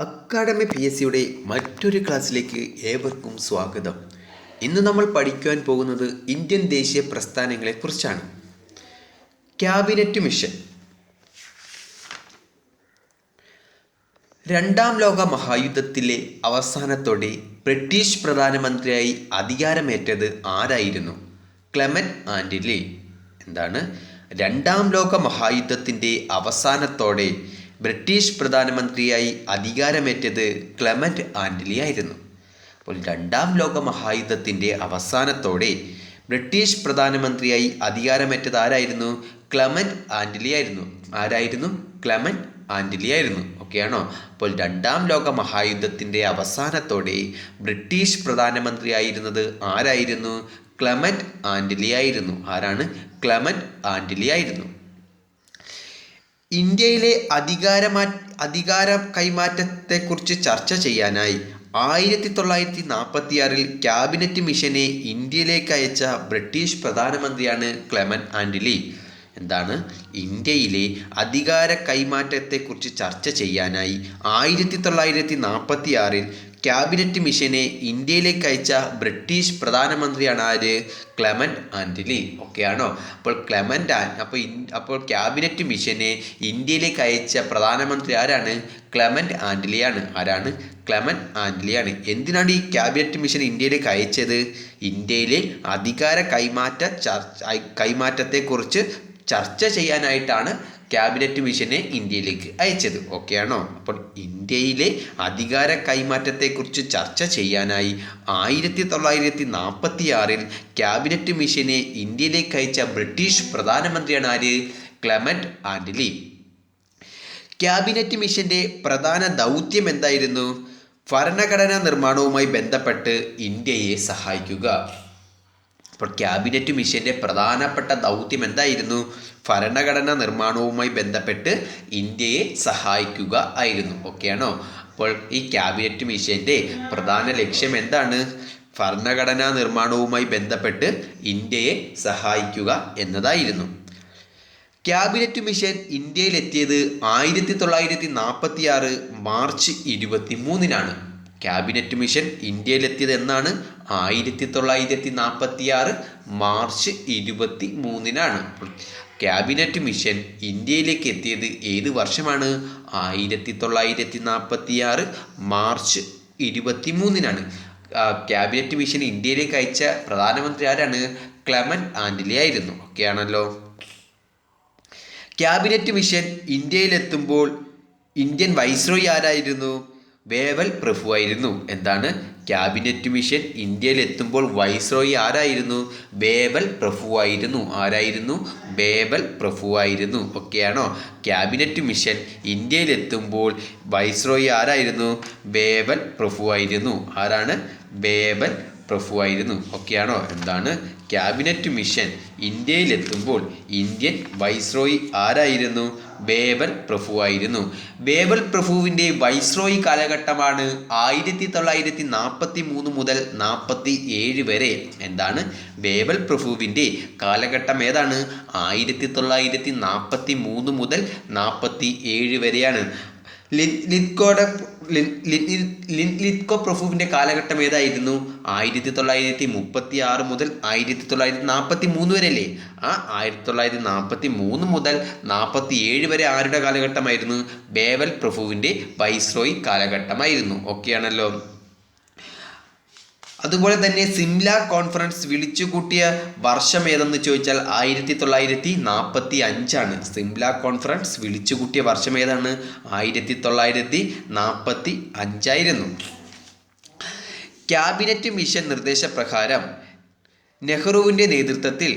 Academy P S സിയുടെ മറ്റൊരു ക്ലാസ്സിലേക്ക് ഏവർക്കും സ്വാഗതം. ഇന്ന് നമ്മൾ പഠിക്കുവാൻ പോകുന്നത് ഇന്ത്യൻ ദേശീയ പ്രസ്ഥാനങ്ങളെക്കുറിച്ചാണ്. Cabinet mission. രണ്ടാം ലോക മഹായുദ്ധത്തിലെ അവസാനത്തോടെ ബ്രിട്ടീഷ് പ്രധാനമന്ത്രിയായി അധികാരമേറ്റത് ആരായിരുന്നു? ക്ലെമറ്റ് ആൻഡിലി എന്താണ്? രണ്ടാം ലോക മഹായുദ്ധത്തിന്റെ അവസാനത്തോടെ ബ്രിട്ടീഷ് പ്രധാനമന്ത്രിയായി അധികാരമേറ്റത് ക്ലെമന്റ് ആന്റലി ആയിരുന്നു. അപ്പോൾ രണ്ടാം ലോക മഹായുദ്ധത്തിന്റെ അവസാനത്തോടെ ബ്രിട്ടീഷ് പ്രധാനമന്ത്രിയായി അധികാരമേറ്റത് ആരായിരുന്നു? ക്ലമന്റ് ആന്റലി ആയിരുന്നു. ആരായിരുന്നു? ക്ലെമന്റ് ആന്റലി ആയിരുന്നു. ഓക്കെയാണോ അപ്പോൾ രണ്ടാം ലോക മഹായുദ്ധത്തിന്റെ അവസാനത്തോടെ ബ്രിട്ടീഷ് പ്രധാനമന്ത്രിയായിരുന്നത് ആരായിരുന്നു? ക്ലെമന്റ് ആന്റലി ആയിരുന്നു. ആരാണ്? ക്ലെമന്റ് ആന്റലി ആയിരുന്നു. ഇന്ത്യയിലെ അധികാരമാ അധികാര കൈമാറ്റത്തെക്കുറിച്ച് ചർച്ച ചെയ്യാനായി ആയിരത്തി തൊള്ളായിരത്തി നാൽപ്പത്തിയാറിൽ ക്യാബിനറ്റ് മിഷനെ ഇന്ത്യയിലേക്ക് അയച്ച ബ്രിട്ടീഷ് പ്രധാനമന്ത്രിയാണ് ക്ലെമൻ ആൻഡിലി എന്താണ്? ഇന്ത്യയിലെ അധികാര കൈമാറ്റത്തെക്കുറിച്ച് ചർച്ച ചെയ്യാനായി ആയിരത്തി തൊള്ളായിരത്തി നാൽപ്പത്തി ആറിൽ ക്യാബിനറ്റ് മിഷനെ ഇന്ത്യയിലേക്ക് അയച്ച ബ്രിട്ടീഷ് പ്രധാനമന്ത്രിയാണ് ആര്? ക്ലെമന്റ് ആന്റലി ഓക്കെയാണോ അപ്പോൾ ക്ലെമന്റ് ആൻ അപ്പോൾ അപ്പോൾ ക്യാബിനറ്റ് മിഷനെ ഇന്ത്യയിലേക്ക് അയച്ച പ്രധാനമന്ത്രി ആരാണ്? ക്ലെമന്റ് ആന്റലിയാണ് ആരാണ്? ക്ലെമന്റ് ആന്റലിയാണ് എന്തിനാണ് ഈ ക്യാബിനറ്റ് മിഷൻ ഇന്ത്യയിലേക്ക് അയച്ചത്? ഇന്ത്യയിലെ അധികാര കൈമാറ്റ ചർച്ച കൈമാറ്റത്തെക്കുറിച്ച് ചർച്ച ചെയ്യാനായിട്ടാണ് ക്യാബിനറ്റ് മിഷനെ ഇന്ത്യയിലേക്ക് അയച്ചത്. ഓക്കെയാണോ അപ്പോൾ ഇന്ത്യയിലെ അധികാര കൈമാറ്റത്തെക്കുറിച്ച് ചർച്ച ചെയ്യാനായി ആയിരത്തി തൊള്ളായിരത്തി നാൽപ്പത്തി ആറിൽ ക്യാബിനറ്റ് മിഷനെ ഇന്ത്യയിലേക്ക് അയച്ച ബ്രിട്ടീഷ് പ്രധാനമന്ത്രിയാണ് ആര്? ക്ലമറ്റ് ആൻഡലി ക്യാബിനറ്റ് മിഷന്റെ പ്രധാന ദൗത്യം എന്തായിരുന്നു? ഭരണഘടനാ നിർമ്മാണവുമായി ബന്ധപ്പെട്ട് ഇന്ത്യയെ സഹായിക്കുക. അപ്പോൾ ക്യാബിനറ്റ് മിഷന്റെ പ്രധാനപ്പെട്ട ദൗത്യം എന്തായിരുന്നു? ഭരണഘടനാ നിർമ്മാണവുമായി ബന്ധപ്പെട്ട് ഇന്ത്യയെ സഹായിക്കുക ആയിരുന്നു. ഓക്കെയാണോ അപ്പോൾ ഈ ക്യാബിനറ്റ് മിഷന്റെ പ്രധാന ലക്ഷ്യം എന്താണ്? ഭരണഘടനാ നിർമ്മാണവുമായി ബന്ധപ്പെട്ട് ഇന്ത്യയെ സഹായിക്കുക എന്നതായിരുന്നു. ക്യാബിനറ്റ് മിഷൻ ഇന്ത്യയിലെത്തിയത് ആയിരത്തി തൊള്ളായിരത്തി നാൽപ്പത്തി ആറ് മാർച്ച് ഇരുപത്തി മൂന്നിനാണ് ക്യാബിനറ്റ് മിഷൻ ഇന്ത്യയിലെത്തിയത് എന്നാണ് ആയിരത്തി തൊള്ളായിരത്തി നാൽപ്പത്തി ആറ് മാർച്ച് ഇരുപത്തി മൂന്നിനാണ് ക്യാബിനറ്റ് മിഷൻ ഇന്ത്യയിലേക്ക് എത്തിയത് ഏത് വർഷമാണ്? ആയിരത്തി തൊള്ളായിരത്തി നാൽപ്പത്തി ആറ് മാർച്ച് ഇരുപത്തി മൂന്നിനാണ് ക്യാബിനറ്റ് മിഷൻ ഇന്ത്യയിലേക്ക് അയച്ച പ്രധാനമന്ത്രി ആരാണ്? ക്ലെമൻ ആൻഡലി ആയിരുന്നു. ഓക്കെയാണല്ലോ ക്യാബിനറ്റ് മിഷൻ ഇന്ത്യയിലെത്തുമ്പോൾ ഇന്ത്യൻ വൈസ്രോയി ആരായിരുന്നു? വേവൽ പ്രഭു ആയിരുന്നു എന്താണ്? ക്യാബിനറ്റ് മിഷൻ ഇന്ത്യയിലെത്തുമ്പോൾ വൈസ്രോയി ആരായിരുന്നു? ബേബൽ പ്രഭു ആയിരുന്നു ആരായിരുന്നു? ബേബൽ പ്രഭു ആയിരുന്നു ഒക്കെയാണോ? ക്യാബിനറ്റ് മിഷൻ ഇന്ത്യയിലെത്തുമ്പോൾ വൈസ്രോയി ആരായിരുന്നു? ബേബൽ പ്രഭു ആയിരുന്നു ആരാണ്? ബേബൽ പ്രഭു ആയിരുന്നു ഒക്കെയാണോ? എന്താണ്? ക്യാബിനറ്റ് മിഷൻ ഇന്ത്യയിലെത്തുമ്പോൾ ഇന്ത്യൻ വൈസ്രോയി ആരായിരുന്നു? ബേബൽ പ്രഭു ആയിരുന്നു. ബേബൽ പ്രഭുവിന്റെ വൈസ്രോയി കാലഘട്ടമാണ് ആയിരത്തി തൊള്ളായിരത്തി നാൽപ്പത്തി മൂന്ന് മുതൽ നാൽപ്പത്തി ഏഴ് വരെ. എന്താണ്? ബേബൽ പ്രഭുവിന്റെ കാലഘട്ടം ഏതാണ്? ആയിരത്തി തൊള്ളായിരത്തി നാൽപ്പത്തി മൂന്ന് മുതൽ നാൽപ്പത്തി ഏഴ് വരെയാണ്. ലിത്കോയുടെ ലിത്കോ പ്രഭുവിന്റെ കാലഘട്ടം ഏതായിരുന്നു ആയിരത്തി തൊള്ളായിരത്തി മുപ്പത്തി ആറ് മുതൽ ആയിരത്തി തൊള്ളായിരത്തി നാൽപ്പത്തി മൂന്ന് വരെ അല്ലേ ആ ആയിരത്തി തൊള്ളായിരത്തി നാൽപ്പത്തി മൂന്ന് മുതൽ നാൽപ്പത്തി ഏഴ് വരെ ആരുടെ കാലഘട്ടമായിരുന്നു? ബേവൽ പ്രഭുവിന്റെ വൈസ്രോയി കാലഘട്ടമായിരുന്നു. ഓക്കെയാണല്ലോ അതുപോലെ തന്നെ സിംല കോൺഫറൻസ് വിളിച്ചുകൂട്ടിയ വർഷം ഏതെന്ന് ചോദിച്ചാൽ ആയിരത്തി തൊള്ളായിരത്തി നാൽപ്പത്തി അഞ്ചാണ് സിംല കോൺഫറൻസ് വിളിച്ചുകൂട്ടിയ വർഷം ഏതാണ്? ആയിരത്തി തൊള്ളായിരത്തി നാൽപ്പത്തി അഞ്ചായിരുന്നു ക്യാബിനറ്റ് മിഷൻ നിർദ്ദേശപ്രകാരം നെഹ്റുവിന്റെ നേതൃത്വത്തിൽ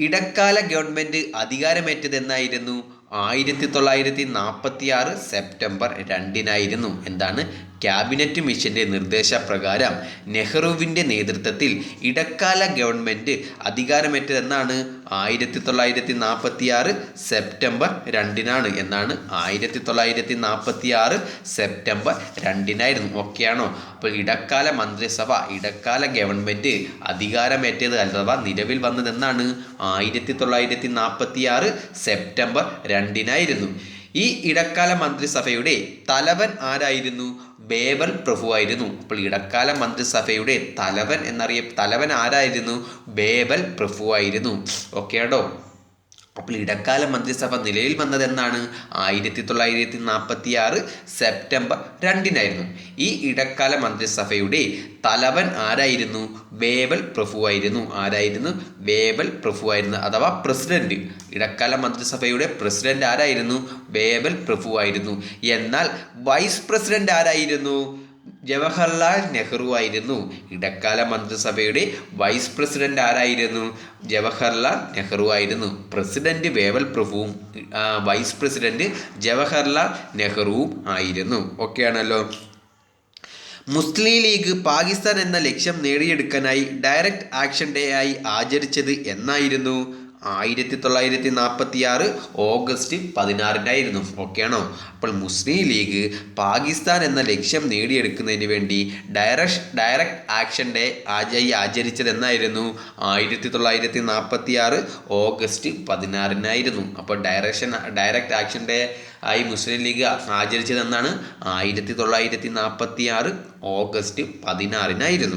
ഇടക്കാല ഗവൺമെന്റ് അധികാരമേറ്റതെന്നായിരുന്നു. ആയിരത്തി തൊള്ളായിരത്തി നാൽപ്പത്തി ആറ് സെപ്റ്റംബർ രണ്ടിനായിരുന്നു. എന്താണ്? ക്യാബിനറ്റ് മിഷന്റെ നിർദ്ദേശപ്രകാരം നെഹ്റുവിന്റെ നേതൃത്വത്തിൽ ഇടക്കാല ഗവൺമെന്റ് അധികാരമേറ്റതെന്നാണ് ആയിരത്തി തൊള്ളായിരത്തി നാൽപ്പത്തി ആറ് സെപ്റ്റംബർ രണ്ടിനാണ് എന്നാണ് ആയിരത്തി തൊള്ളായിരത്തി നാൽപ്പത്തി ആറ് സെപ്റ്റംബർ രണ്ടിനായിരുന്നു. ഓക്കെയാണോ അപ്പോൾ ഇടക്കാല മന്ത്രിസഭ ഇടക്കാല ഗവൺമെന്റ് അധികാരമേറ്റത് അഥവാ നിലവിൽ വന്നതെന്നാണ് ആയിരത്തി തൊള്ളായിരത്തി നാൽപ്പത്തി ആറ് സെപ്റ്റംബർ രണ്ടിനായിരുന്നു. ഈ ഇടക്കാല മന്ത്രിസഭയുടെ തലവൻ ആരായിരുന്നു? ബേബൽ പ്രഭു ആയിരുന്നു അപ്പോൾ ഇടക്കാല മന്ത്രിസഭയുടെ തലവൻ എന്നറിയ തലവൻ ആരായിരുന്നു? ബേബൽ പ്രഭു ആയിരുന്നു ഓക്കെ കേട്ടോ അപ്പോൾ ഇടക്കാല മന്ത്രിസഭ നിലയിൽ വന്നത് എന്നാണ് ആയിരത്തി തൊള്ളായിരത്തി നാൽപ്പത്തി ആറ് സെപ്റ്റംബർ രണ്ടിനായിരുന്നു. ഈ ഇടക്കാല മന്ത്രിസഭയുടെ തലവൻ ആരായിരുന്നു? വേവൽ പ്രഭു ആയിരുന്നു ആരായിരുന്നു? വേവൽ പ്രഭു ആയിരുന്നു അഥവാ പ്രസിഡന്റ്. ഇടക്കാല മന്ത്രിസഭയുടെ പ്രസിഡന്റ് ആരായിരുന്നു? വേവൽ പ്രഭു ആയിരുന്നു എന്നാൽ വൈസ് പ്രസിഡന്റ് ആരായിരുന്നു? ജവഹർലാൽ നെഹ്റു ആയിരുന്നു. ഇടക്കാല മന്ത്രിസഭയുടെ വൈസ് പ്രസിഡന്റ് ആരായിരുന്നു? ജവഹർലാൽ നെഹ്റു ആയിരുന്നു. പ്രസിഡന്റ് വേവൽ പ്രഭുവും വൈസ് പ്രസിഡന്റ് ജവഹർലാൽ നെഹ്റുവും ആയിരുന്നു. ഓക്കെയാണല്ലോ. മുസ്ലിം ലീഗ് പാകിസ്ഥാൻ എന്ന ലക്ഷ്യം നേടിയെടുക്കാനായി ഡയറക്റ്റ് ആക്ഷൻ ഡേ ആയി ആചരിച്ചത് എന്നായിരുന്നു. ആയിരത്തി തൊള്ളായിരത്തി നാൽപ്പത്തി ആറ് ഓഗസ്റ്റ് പതിനാറിനായിരുന്നു. ഓക്കെയാണോ അപ്പോൾ മുസ്ലിം ലീഗ് പാകിസ്ഥാൻ എന്ന ലക്ഷ്യം നേടിയെടുക്കുന്നതിന് വേണ്ടി ഡയറക്ട് ഡയറക്റ്റ് ആക്ഷൻ ഡേ ആചായി ആചരിച്ചത് എന്നായിരുന്നു ആയിരത്തി തൊള്ളായിരത്തി നാൽപ്പത്തി ആറ് ഓഗസ്റ്റ് പതിനാറിനായിരുന്നു. അപ്പോൾ ഡയറക്ഷൻ ഡയറക്റ്റ് ആക്ഷൻ ഡേ ആയി മുസ്ലിം ലീഗ് ആചരിച്ചതെന്നാണ് ആയിരത്തി തൊള്ളായിരത്തി നാൽപ്പത്തി ആറ് ഓഗസ്റ്റ് പതിനാറിനായിരുന്നു.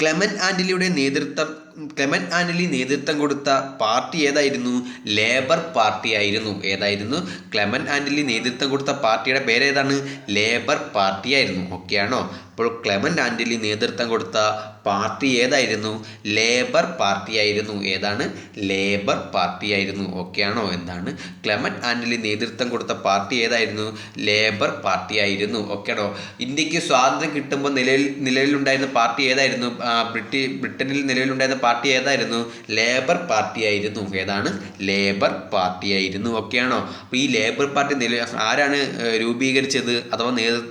ക്ലെമൻ ആന്റലിയുടെ നേതൃത്വം ക്ലെമൻ ആന്റലി നേതൃത്വം കൊടുത്ത പാർട്ടി ഏതായിരുന്നു? ലേബർ പാർട്ടി ആയിരുന്നു. ഏതായിരുന്നു? ക്ലെമൻ ആന്റലി നേതൃത്വം കൊടുത്ത പാർട്ടിയുടെ പേരേതാണ്? ലേബർ പാർട്ടി ആയിരുന്നു. ഓക്കെയാണോ അപ്പോൾ ക്ലെമൻ ആന്റലി നേതൃത്വം കൊടുത്ത പാർട്ടി ഏതായിരുന്നു? ലേബർ പാർട്ടി ആയിരുന്നു. ഏതാണ്? ലേബർ പാർട്ടി ആയിരുന്നു. ഓക്കെയാണോ എന്താണ്? ക്ലെമൻ ആന്റലി നേതൃത്വം കൊടുത്ത പാർട്ടി ഏതായിരുന്നു? ലേബർ പാർട്ടി ആയിരുന്നു. ഓക്കെയാണോ ഇന്ത്യയ്ക്ക് സ്വാതന്ത്ര്യം കിട്ടുമ്പോൾ നിലയിൽ നിലവിലുണ്ടായിരുന്ന പാർട്ടി ഏതായിരുന്നു? ബ്രിട്ടി ബ്രിട്ടനിൽ നിലവിലുണ്ടായിരുന്ന പാർട്ടി ഏതായിരുന്നു? ലേബർ പാർട്ടി ആയിരുന്നു. ഏതാണ്? ലേബർ പാർട്ടി ആയിരുന്നു. ഓക്കെയാണോ അപ്പോൾ ഈ ലേബർ പാർട്ടി നില ആരാണ് രൂപീകരിച്ചത് അഥവാ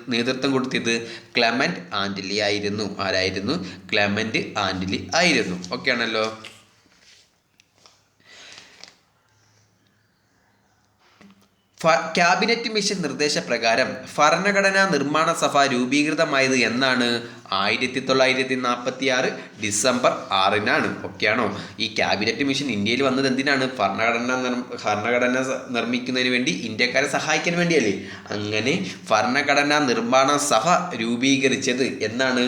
നേതൃത്വം കൊടുത്തത്? ക്ലമന്റ് ആന്റലി ആയിരുന്നു. ആരായിരുന്നു? ക്ലമന്റ് ആന്റലി ആയിരുന്നു. ഓക്കെയാണല്ലോ ഫ- ക്യാബിനറ്റ് മിഷൻ നിർദ്ദേശപ്രകാരം ഭരണഘടനാ നിർമ്മാണ സഭ രൂപീകൃതമായത് എന്നാണ് ആയിരത്തി തൊള്ളായിരത്തി നാൽപ്പത്തി ആറ് ഡിസംബർ ആറിനാണ്. ഓക്കെയാണോ ഈ ക്യാബിനറ്റ് മിഷൻ ഇന്ത്യയിൽ വന്നത് എന്തിനാണ്? ഭരണഘടന ഭരണഘടന നിർമ്മിക്കുന്നതിന് വേണ്ടി ഇന്ത്യക്കാരെ സഹായിക്കാൻ വേണ്ടിയല്ലേ? അങ്ങനെ ഭരണഘടനാ നിർമ്മാണ സഭ രൂപീകരിച്ചത് എന്നാണ്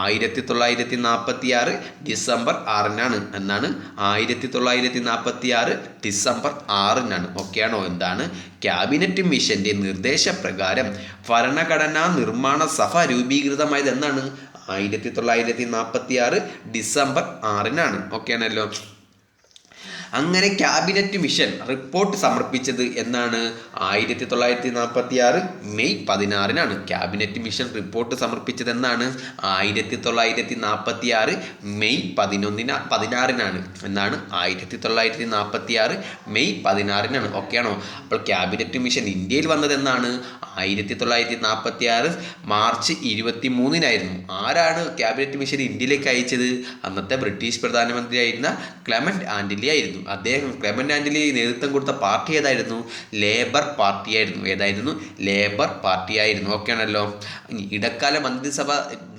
ആയിരത്തി തൊള്ളായിരത്തി നാൽപ്പത്തി ആറ് ഡിസംബർ ആറിനാണ് എന്നാണ് ആയിരത്തി തൊള്ളായിരത്തി നാൽപ്പത്തി ആറ് ഡിസംബർ ആറിനാണ്. ഓക്കെയാണോ എന്താണ്? ക്യാബിനറ്റ് മിഷന്റെ നിർദ്ദേശപ്രകാരം ഭരണഘടനാ നിർമ്മാണ സഭ രൂപീകൃതമായത് എന്നാണ് ആയിരത്തി തൊള്ളായിരത്തി നാൽപ്പത്തി ആറ് ഡിസംബർ ആറിനാണ്. ഓക്കെയാണല്ലോ അങ്ങനെ ക്യാബിനറ്റ് മിഷൻ റിപ്പോർട്ട് സമർപ്പിച്ചത് എന്നാണ് ആയിരത്തി തൊള്ളായിരത്തി നാൽപ്പത്തി ആറ് മെയ് പതിനാറിനാണ് ക്യാബിനറ്റ് മിഷൻ റിപ്പോർട്ട് സമർപ്പിച്ചത് എന്നാണ് ആയിരത്തി തൊള്ളായിരത്തി നാൽപ്പത്തി ആറ് മെയ് പതിനൊന്നിന പതിനാറിനാണ് എന്നാണ് ആയിരത്തി തൊള്ളായിരത്തി നാൽപ്പത്തി ആറ് മെയ് പതിനാറിനാണ്. ഓക്കെയാണോ? അപ്പോൾ ക്യാബിനറ്റ് മിഷൻ ഇന്ത്യയിൽ വന്നത് എന്നാണ് ആയിരത്തി തൊള്ളായിരത്തി നാൽപ്പത്തി ആറ് മാർച്ച് ഇരുപത്തി മൂന്നിനായിരുന്നു ആരാണ് ക്യാബിനറ്റ് മിഷൻ ഇന്ത്യയിലേക്ക് അയച്ചത്? അന്നത്തെ ബ്രിട്ടീഷ് പ്രധാനമന്ത്രിയായിരുന്ന ക്ലെമന്റ് ആൻഡിലി ആയിരുന്നു. അദ്ദേഹം ക്ലെമന്റ് ആന്റലി നേതൃത്വം കൊടുത്ത പാർട്ടി ഏതായിരുന്നു? ലേബർ പാർട്ടി ആയിരുന്നു ഏതായിരുന്നു? ലേബർ പാർട്ടി ആയിരുന്നു ഓക്കെയാണല്ലോ. ഇനി ഇടക്കാല മന്ത്രിസഭ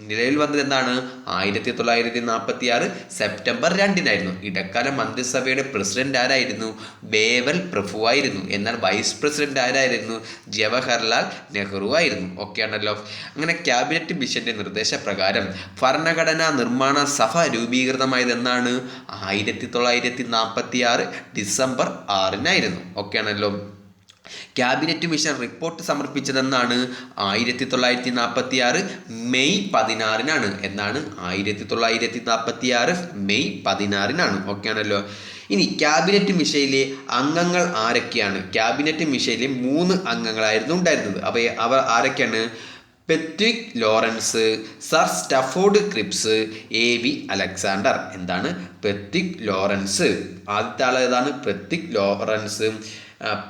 നിലവിൽ വന്നത് എന്താണ്? ആയിരത്തി തൊള്ളായിരത്തി നാൽപ്പത്തി ആറ് സെപ്റ്റംബർ രണ്ടിനായിരുന്നു. ഇടക്കാല മന്ത്രിസഭയുടെ പ്രസിഡന്റ് ആരായിരുന്നു? ബേവൽ പ്രഭു ആയിരുന്നു. എന്നാൽ വൈസ് പ്രസിഡന്റ് ആരായിരുന്നു? ജവഹർലാൽ നെഹ്റു ആയിരുന്നു. ഓക്കെയാണല്ലോ അങ്ങനെ ക്യാബിനറ്റ് മിഷന്റെ നിർദ്ദേശപ്രകാരം ഭരണഘടനാ നിർമ്മാണ സഭ രൂപീകൃതമായത് എന്നാണ് ആയിരത്തി തൊള്ളായിരത്തി നാൽപ്പത്തി ആറ് ഡിസംബർ ആറിനായിരുന്നു. ഓക്കെയാണല്ലോ ക്യാബിനറ്റ് മിഷൻ റിപ്പോർട്ട് സമർപ്പിച്ചതെന്നാണ് ആയിരത്തി തൊള്ളായിരത്തി നാൽപ്പത്തി ആറ് മെയ് പതിനാറിനാണ്. എന്നാണ് ആയിരത്തി തൊള്ളായിരത്തി നാൽപ്പത്തി ആറ് മെയ് പതിനാറിനാണ്. ഓക്കെ ആണല്ലോ. ഇനി ക്യാബിനറ്റ് മിഷയിലെ അംഗങ്ങൾ ആരൊക്കെയാണ്? ക്യാബിനറ്റ് മിഷയിലെ മൂന്ന് അംഗങ്ങളായിരുന്നു ഉണ്ടായിരുന്നത്. അപ്പോൾ അവർ ആരൊക്കെയാണ്? Pethick Lawrence sir Stafford Cripps A V Alexander. എന്താണ്? Pethick Lawrence. ആദ്യത്തെ ആൾ ഏതാണ്? Lawrence.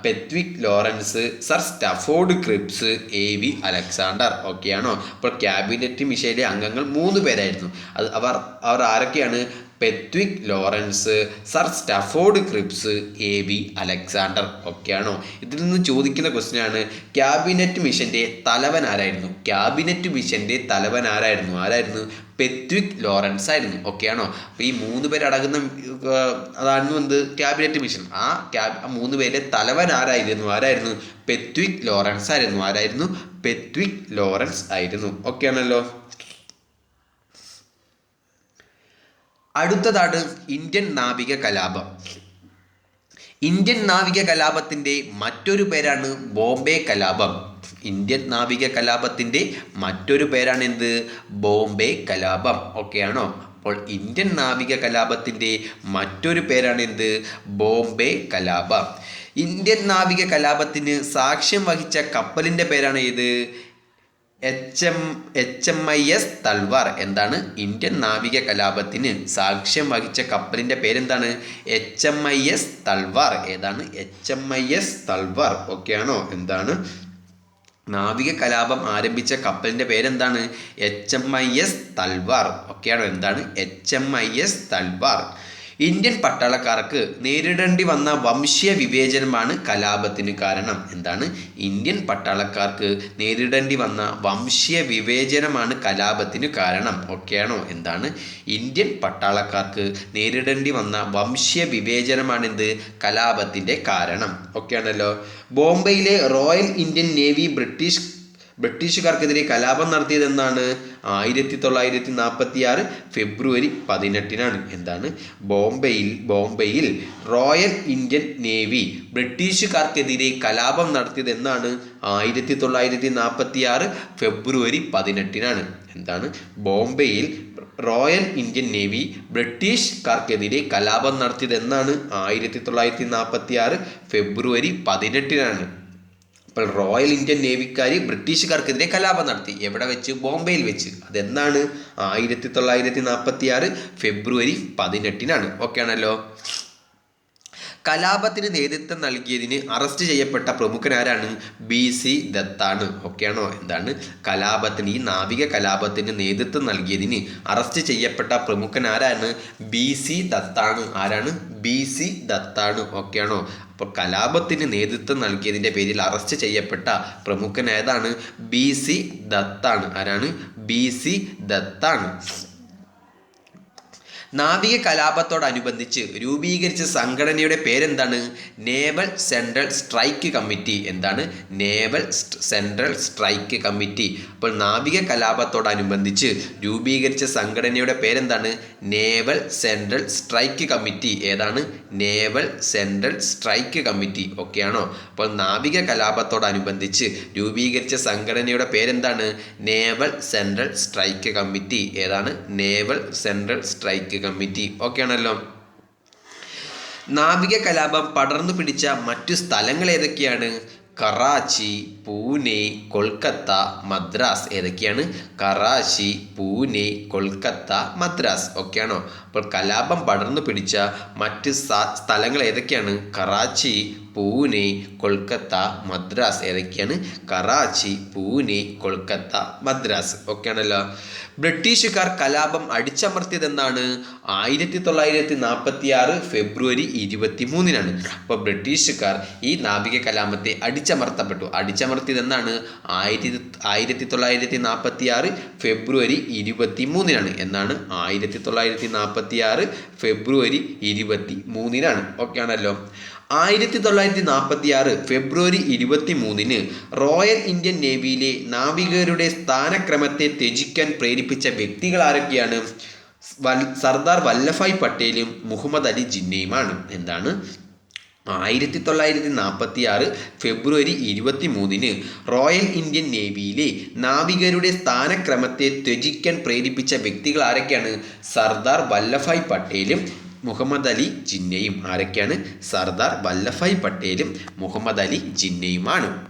Pethick Lawrence sir Stafford Cripps A V Alexander ഓക്കെയാണോ അപ്പോൾ ക്യാബിനറ്റ് മിഷയിലെ അംഗങ്ങൾ മൂന്ന് പേരായിരുന്നു. അത് അവർ അവർ ആരൊക്കെയാണ്? Pethick Lawrence sir Stafford Cripps A B Alexander ഒക്കെയാണോ? ഇതിൽ നിന്ന് ചോദിക്കുന്ന ക്വസ്റ്റ്യൻ ആണ് ക്യാബിനറ്റ് മിഷന്റെ തലവൻ ആരായിരുന്നു? ക്യാബിനറ്റ് മിഷന്റെ തലവൻ ആരായിരുന്നു? ആരായിരുന്നു? പെത്വിക് ലോറൻസ് ആയിരുന്നു. ഓക്കെയാണോ അപ്പോൾ ഈ മൂന്ന് പേരടങ്ങുന്ന അതാണ് എന്ത്? Cabinet mission. ആ ക്യാബ് മൂന്ന് പേരുടെ തലവൻ ആരായിരുന്നു? ആരായിരുന്നു? പെത്വിക് ലോറൻസ് ആയിരുന്നു. ആരായിരുന്നു? പെത്വിക് ലോറൻസ് ആയിരുന്നു. ഓക്കെയാണല്ലോ അടുത്തതാണ് ഇന്ത്യൻ നാവിക കലാപം. ഇന്ത്യൻ നാവിക കലാപത്തിന്റെ മറ്റൊരു പേരാണ് ബോംബെ കലാപം. ഇന്ത്യൻ നാവിക കലാപത്തിന്റെ മറ്റൊരു പേരാണ് എന്ത്? ബോംബെ കലാപം. ഓക്കെയാണോ അപ്പോൾ ഇന്ത്യൻ നാവിക കലാപത്തിന്റെ മറ്റൊരു പേരാണ് എന്ത്? ബോംബെ കലാപം. ഇന്ത്യൻ നാവിക കലാപത്തിന് സാക്ഷ്യം വഹിച്ച കപ്പലിന്റെ പേരാണ് ഏത്? H M H M I S Talwar എന്താണ്? ഇന്ത്യൻ നാവിക കലാപത്തിന് സാക്ഷ്യം വഹിച്ച കപ്പലിന്റെ പേരെന്താണ്? H M I S Talwar. ഏതാണ്? H M I S Talwar ഓക്കെയാണോ എന്താണ്? നാവിക കലാപം ആരംഭിച്ച കപ്പലിന്റെ പേരെന്താണ്? H M I S Talwar ഒക്കെയാണോ എന്താണ്? H M I S Talwar. Indian പട്ടാളക്കാർക്ക് നേരിടേണ്ടി വന്ന വംശീയ വിവേചനമാണ് കലാപത്തിന് കാരണം. എന്താണ്? ഇന്ത്യൻ പട്ടാളക്കാർക്ക് നേരിടേണ്ടി വന്ന വംശീയ വിവേചനമാണ് കലാപത്തിന് കാരണം. ഒക്കെയാണോ എന്താണ്? ഇന്ത്യൻ പട്ടാളക്കാർക്ക് നേരിടേണ്ടി വന്ന വംശീയ വിവേചനമാണിത് കലാപത്തിന്റെ കാരണം. ഒക്കെയാണല്ലോ ബോംബെയിലെ റോയൽ ഇന്ത്യൻ നേവി ബ്രിട്ടീഷ് ബ്രിട്ടീഷുകാർക്കെതിരെ കലാപം നടത്തിയതെന്നാണ് ആയിരത്തി തൊള്ളായിരത്തി നാൽപ്പത്തി ആറ് ഫെബ്രുവരി പതിനെട്ടിനാണ്. എന്താണ്? ബോംബെയിൽ ബോംബെയിൽ റോയൽ ഇന്ത്യൻ നേവി ബ്രിട്ടീഷുകാർക്കെതിരെ കലാപം നടത്തിയതെന്നാണ് ആയിരത്തി തൊള്ളായിരത്തി നാൽപ്പത്തി ആറ് ഫെബ്രുവരി പതിനെട്ടിനാണ്. എന്താണ്? ബോംബെയിൽ റോയൽ ഇന്ത്യൻ നേവി ബ്രിട്ടീഷുകാർക്കെതിരെ കലാപം നടത്തിയതെന്നാണ് ആയിരത്തി തൊള്ളായിരത്തി നാൽപ്പത്തി ആറ് ഫെബ്രുവരി പതിനെട്ടിനാണ്. അപ്പോൾ റോയൽ ഇന്ത്യൻ നേവിക്കാർ ബ്രിട്ടീഷുകാർക്കെതിരെ കലാപം നടത്തി. എവിടെ വെച്ച്? ബോംബെയിൽ വെച്ച്. അതെന്താണ്? ആയിരത്തി തൊള്ളായിരത്തി നാൽപ്പത്തി ആറ് ഫെബ്രുവരി പതിനെട്ടിനാണ്. ഓക്കെ ആണല്ലോ? കലാപത്തിന് നേതൃത്വം നൽകിയതിന് അറസ്റ്റ് ചെയ്യപ്പെട്ട പ്രമുഖനാരാണ് ബി സി ദത്താണ്. ഓക്കെയാണോ എന്താണ്? കലാപത്തിന് ഈ നാവിക കലാപത്തിന് നേതൃത്വം നൽകിയതിന് അറസ്റ്റ് ചെയ്യപ്പെട്ട പ്രമുഖനാരാണ് ബി സി ദത്താണ്. ആരാണ്? ബി സി ദത്താണ്. ഓക്കെയാണോ അപ്പോൾ കലാപത്തിന് നേതൃത്വം നൽകിയതിന്റെ പേരിൽ അറസ്റ്റ് ചെയ്യപ്പെട്ട പ്രമുഖൻ ഏതാണ് ബി സി ദത്താണ്. ആരാണ്? ബി സി ദത്താണ്. നാവിക കലാപത്തോടനുബന്ധിച്ച് രൂപീകരിച്ച സംഘടനയുടെ പേരെന്താണ്? Naval central strike committee. എന്താണ്? Naval central strike committee. അപ്പോൾ നാവിക കലാപത്തോടനുബന്ധിച്ച് രൂപീകരിച്ച സംഘടനയുടെ പേരെന്താണ്? Naval central strike committee. ഏതാണ്? നേവൽ സെൻട്രൽ സ്ട്രൈക്ക് കമ്മിറ്റി ഒക്കെയാണോ? അപ്പോൾ നാവിക കലാപത്തോടനുബന്ധിച്ച് രൂപീകരിച്ച സംഘടനയുടെ പേരെന്താണ്? Naval central strike committee. ഏതാണ്? Naval central strike committee. ഓക്കെയാണല്ലോ നാവിക കലാപം പടർന്നു പിടിച്ച മറ്റു സ്ഥലങ്ങൾ ഏതൊക്കെയാണ്? കറാച്ചി പൂനെ കൊൽക്കത്ത മദ്രാസ് ഏതൊക്കെയാണ്? കറാച്ചി പൂനെ കൊൽക്കത്ത മദ്രാസ്. ഒക്കെയാണോ അപ്പോൾ കലാപം പടർന്നു പിടിച്ച മറ്റ് സ്ഥലങ്ങൾ ഏതൊക്കെയാണ്? കറാച്ചി പൂനെ കൊൽക്കത്ത മദ്രാസ് ഏതൊക്കെയാണ്? കറാച്ചി പൂനെ കൊൽക്കത്ത മദ്രാസ്. ഒക്കെയാണല്ലോ ബ്രിട്ടീഷുകാർ കലാപം അടിച്ചമർത്തിയതെന്നാണ് ആയിരത്തി തൊള്ളായിരത്തി നാൽപ്പത്തി ആറ് ഫെബ്രുവരി ഇരുപത്തി മൂന്നിനാണ് അപ്പോൾ ബ്രിട്ടീഷുകാർ ഈ നാവിക കലാപത്തെ അടിച്ചമർത്തപ്പെട്ടു. അടിച്ചമർത്തിയതെന്നാണ് ആയിരത്തി ആയിരത്തി തൊള്ളായിരത്തി നാൽപ്പത്തി ആറ് ഫെബ്രുവരി ഇരുപത്തി മൂന്നിനാണ് എന്നാണ് ആയിരത്തി തൊള്ളായിരത്തി നാൽപ്പത്തി ആറ് ഫെബ്രുവരി ഇരുപത്തി മൂന്നിനാണ് ഓക്കെ ആണല്ലോ ആയിരത്തി തൊള്ളായിരത്തി നാൽപ്പത്തി ആറ് ഫെബ്രുവരി ഇരുപത്തി മൂന്നിന് റോയൽ ഇന്ത്യൻ നേവിയിലെ നാവികരുടെ സ്ഥാനക്രമത്തെ ത്യജിക്കാൻ പ്രേരിപ്പിച്ച വ്യക്തികൾ ആരൊക്കെയാണ്? സർദാർ വല്ലഭായ് പട്ടേലും മുഹമ്മദ് അലി ജിന്നയുമാണ്. എന്താണ്? ആയിരത്തി തൊള്ളായിരത്തി നാൽപ്പത്തി ആറ് ഫെബ്രുവരി ഇരുപത്തി മൂന്നിന് റോയൽ ഇന്ത്യൻ നേവിയിലെ നാവികരുടെ സ്ഥാനക്രമത്തെ ത്യജിക്കാൻ പ്രേരിപ്പിച്ച വ്യക്തികൾ ആരൊക്കെയാണ്? സർദാർ വല്ലഭായ് പട്ടേലും മുഹമ്മദ് അലി ജിന്നയും ആരൊക്കെയാണ്? സർദാർ വല്ലഭായ് പട്ടേലും മുഹമ്മദ് അലി ജിന്നയുമാണ്.